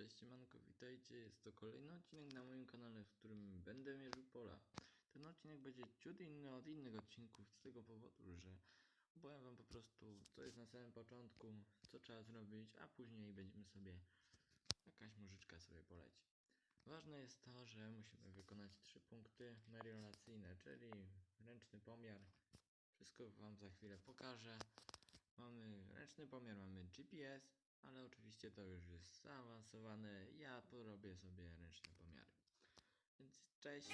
Cześć siemanko, witajcie. Jest to kolejny odcinek na moim kanale, w którym będę mierzył pola. Ten odcinek będzie ciut inny od innych odcinków z tego powodu, że opowiem wam po prostu co jest na samym początku, co trzeba zrobić, a później będziemy sobie jakaś mużyczka sobie poleci. Ważne jest to, że musimy wykonać trzy punkty meriolacyjne, czyli ręczny pomiar. Wszystko wam za chwilę pokażę. Mamy ręczny pomiar, mamy GPS, ale oczywiście to już jest zaawansowane. Ja porobię sobie ręczne pomiary. Więc cześć.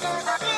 Thank you.